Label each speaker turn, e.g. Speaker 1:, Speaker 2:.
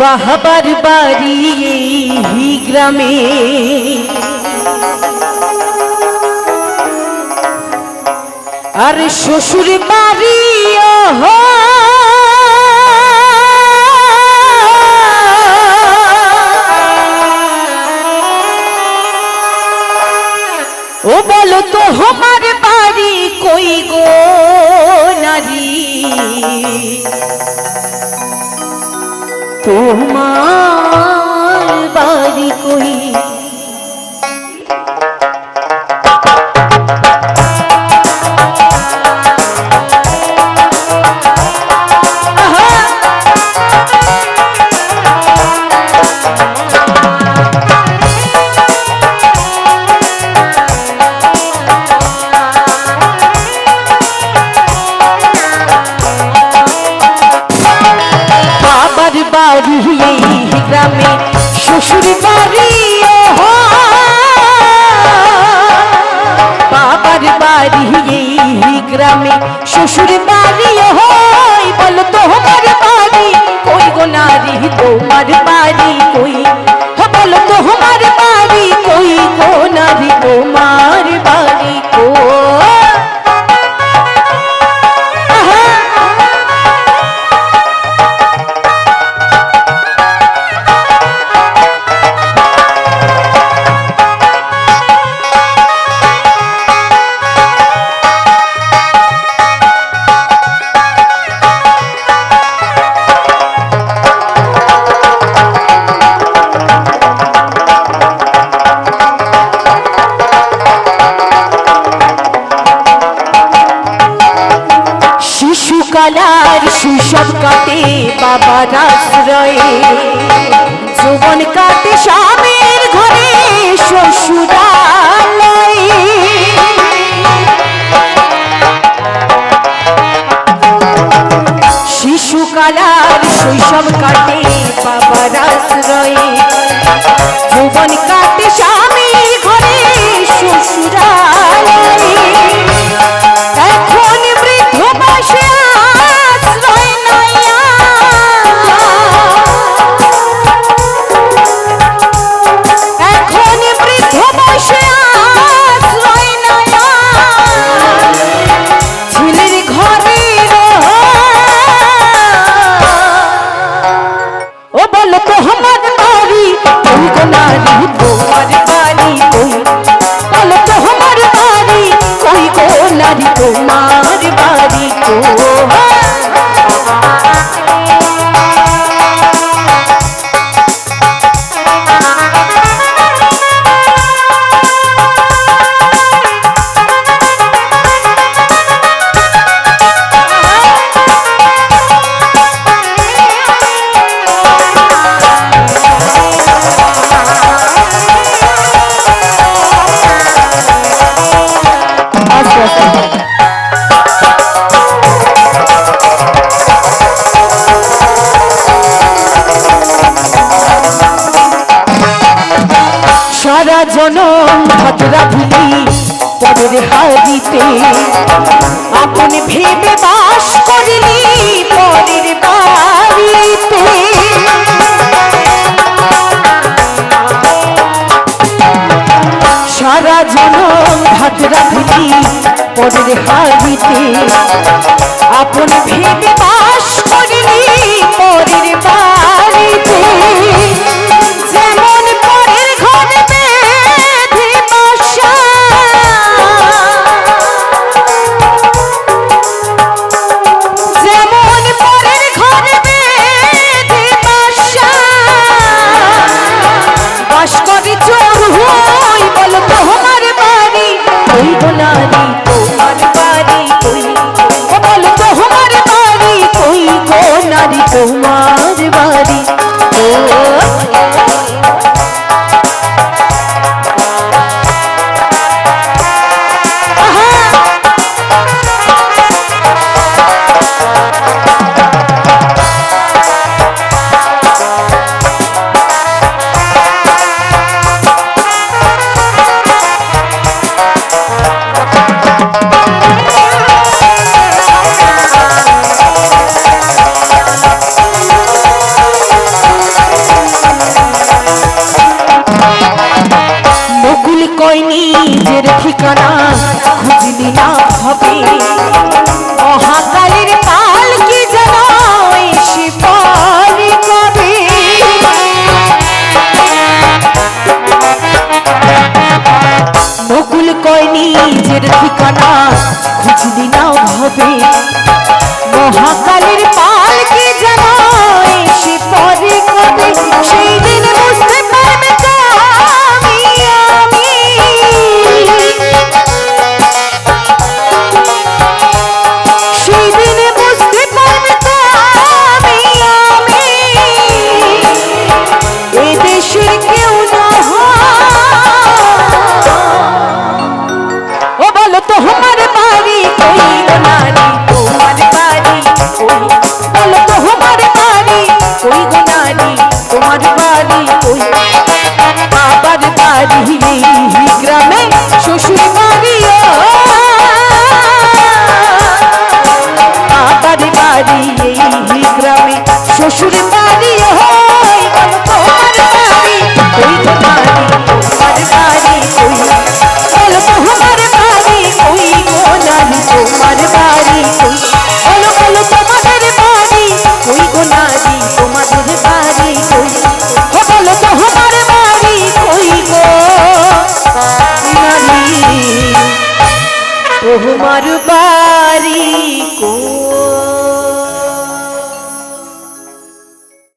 Speaker 1: বাহাবার বাড়ি এই গ্রামে। আর শ্বশুর বাড়ি ও বলো তো, আমার বাড়ি কই গো নারী? তোমার বাড়ি কই? শ্বশুর বাড়ি। বাবার বাড়ি এই গ্রামে শ্বশুর বাড়ি হয় বলো তোমার বাড়ি, কই গো নারী, তোমার বাড়ি শিশুকালার শৈশব কাটে বাবার আশ্রয়ে। জীবন কাটে স্বামীর ঘরে শ্বশুরালয়ে। শিশুকালার শৈশব কাটে গো জনম হাতরা ভুলি পরের হারিতে আপন ভেবে বাস করলি পরের বাড়িতে। সারা জনম হাতরা ভুলি পরের হারিতে আপন ভেবে বাস ঠিকানা খুঁজলি না হবে মহাকালের কাল কি নকুল নিজের ঠিকানা খুঁজলি না হবে মহাকালের রহমান